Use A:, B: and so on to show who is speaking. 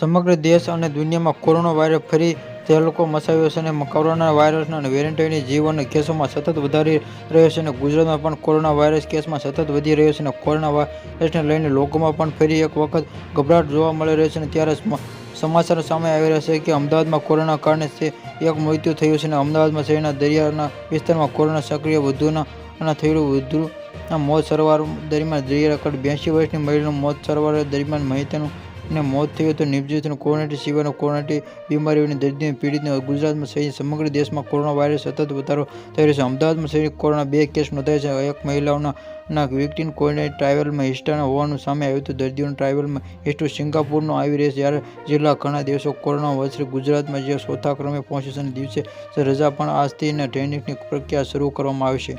A: સમગ્ર દેશ અને દુનિયામાં કોરોના વાયરસ ફરી તહેલકો મચાવ્યો છે અને કોરોના વાયરસના વેરિયન્ટની જીવ અને કેસોમાં સતત વધારી રહ્યો છે અને ગુજરાતમાં પણ કોરોના વાયરસ કેસમાં સતત વધી રહ્યો છે અને કોરોના વાયરસને લઈને લોકોમાં પણ ફરી એક વખત ગભરાટ જોવા મળી રહ્યો છે અને ત્યારે સમ- સમાચાર સામે આવી રહ્યા છે કે અમદાવાદમાં કોરોના કારણે એક મૃત્યુ થયું છે અને અમદાવાદમાં શહેરના દરિયાના વિસ્તારમાં કોરોના સક્રિય વધુના અને થયેલું વધુ મોત સારવાર દરમિયાન દરિયા રેકોર્ડ બ્યાસી વર્ષની મહિલાનું મોત સારવાર દરમિયાન માહિતીનું ને મોત થયું હતું. નિપજ્યું હતું. કોરોના સિવાયનો કોરોના બીમારીઓની દર્દીઓને પીડિતને ગુજરાતમાં સહિત સમગ્ર દેશમાં કોરોના વાયરસ સતત વધારો થઈ રહ્યો છે. અમદાવાદમાં સહિત કોરોના બે કેસ નોંધાયા છે. એક મહિલાઓના, ના વ્યક્તિને કોરોના ટ્રાવેલમાં હિસ્ટાના હોવાનું સામે આવ્યું હતું. દર્દીઓનું ટ્રાવેલમાં હિસ્ટો સિંગાપુરનો આવી રહ્યો છે. જ્યારે જિલ્લા ઘણા દિવસો કોરોના વચ્ચે ગુજરાતમાં જે ચોથા ક્રમે પહોંચ્યું છે અને દિવસે રજા પણ આજથી ટ્રેનિંગની પ્રક્રિયા શરૂ કરવામાં આવશે